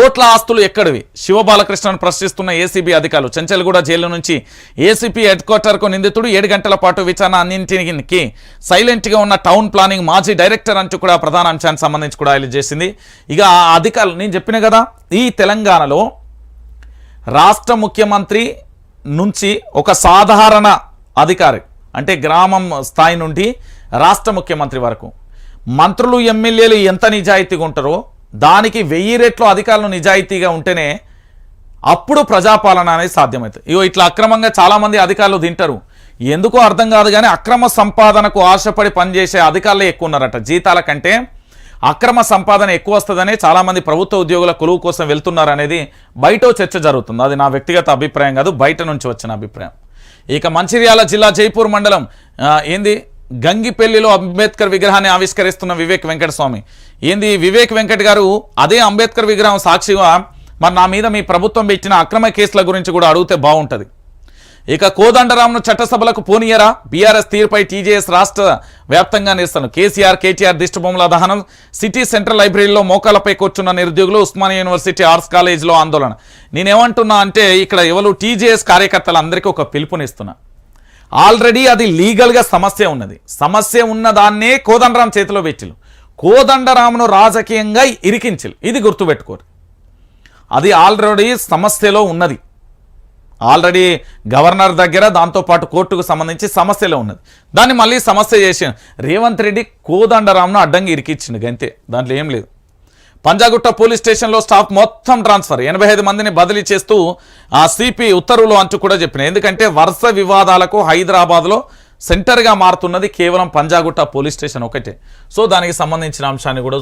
కోట్ల ఆస్తులు ఎక్కడివి? శివబాలకృష్ణను ప్రశ్నిస్తున్న ఏసీబీ అధికారులు చెంచల్గూడ జైలు నుంచి ఏసీపీ హెడ్ క్వార్టర్కు నిందితుడు ఏడు గంటల పాటు విచారణ అన్నింటికి సైలెంట్గా ఉన్న టౌన్ ప్లానింగ్ మాజీ డైరెక్టర్ అంటూ కూడా ప్రధాన అంశానికి సంబంధించి కూడా ఆయన చేసింది. ఇక ఆ అధికారులు నేను చెప్పిన కదా ఈ తెలంగాణలో రాష్ట్ర ముఖ్యమంత్రి నుంచి ఒక సాధారణ అధికారి అంటే గ్రామం స్థాయి నుండి రాష్ట్ర ముఖ్యమంత్రి వరకు మంత్రులు ఎమ్మెల్యేలు ఎంత నిజాయితీగా ఉంటారో దానికి వెయ్యి రెట్లు అధికారులు నిజాయితీగా ఉంటేనే అప్పుడు ప్రజాపాలన అనేది సాధ్యమవుతుంది. ఇగో ఇట్లా అక్రమంగా చాలామంది అధికారులు తింటారు. ఎందుకో అర్థం కాదు కానీ అక్రమ సంపాదనకు ఆశపడి పనిచేసే అధికారులే ఎక్కువ ఉన్నారట. జీతాల కంటే అక్రమ సంపాదన ఎక్కువ వస్తుందని చాలామంది ప్రభుత్వ ఉద్యోగుల కొలువు కోసం వెళ్తున్నారు అనేది బయట చర్చ జరుగుతుంది. అది నా వ్యక్తిగత అభిప్రాయం కాదు బయట నుంచి వచ్చిన అభిప్రాయం. ఇక మంచిర్యాల జిల్లా జైపూర్ మండలం ఏంది? గంగిపెల్లిలో అంబేద్కర్ విగ్రహాన్ని ఆవిష్కరిస్తున్న వివేక్ వెంకటస్వామి. ఏంది వివేక్ వెంకట్ గారు అదే అంబేద్కర్ విగ్రహం సాక్షిగా మరి నా మీద మీ ప్రభుత్వం పెట్టిన అక్రమ కేసుల గురించి కూడా అడిగితే బాగుంటుంది. ఇక కోదండరాంను చట్టసభలకు పోనీయరా? బీఆర్ఎస్ తీరుపై టీజేఎస్ రాష్ట్ర వ్యాప్తంగా నిరసన. కేసీఆర్ కేటీఆర్ దిష్టిబొమ్మల దహనం సిటీ సెంట్రల్ లైబ్రరీలో మోకాలపై కూర్చున్న నిరుద్యోగులు ఉస్మానియా యూనివర్సిటీ ఆర్ట్స్ కాలేజ్లో ఆందోళన. నేనేమంటున్నా అంటే ఇక్కడ ఎవరు టీజేఎస్ కార్యకర్తలందరికీ ఒక పిలుపునిస్తున్నా. ఆల్రెడీ అది లీగల్గా సమస్య ఉన్నది. సమస్య ఉన్న దాన్నే కోదండరాం చేతిలో పెట్టిలు కోదండరామును రాజకీయంగా ఇరికించలు ఇది గుర్తుపెట్టుకోరు. అది ఆల్రెడీ సమస్యలో ఉన్నది. ఆల్రెడీ గవర్నర్ దగ్గర దాంతోపాటు కోర్టుకు సంబంధించి సమస్యలో ఉన్నది. దాన్ని మళ్ళీ సమస్య చేసి రేవంత్ రెడ్డి కోదండరామ్ను అడ్డంగా ఇరికిచ్చిండు అంతే దాంట్లో ఏం లేదు. పంజాగుట్ట పోలీస్ స్టేషన్లో స్టాఫ్ మొత్తం ట్రాన్స్ఫర్. ఎనభై ఐదు మందిని బదిలీ చేస్తూ ఆ సిపి ఉత్తర్వులు అంటూ కూడా చెప్పిన ఎందుకంటే వరుస వివాదాలకు హైదరాబాద్లో సెంటర్గా మారుతున్నది కేవలం పంజాగుట్ట పోలీస్ స్టేషన్ ఒకటే. సో దానికి సంబంధించిన అంశాన్ని కూడా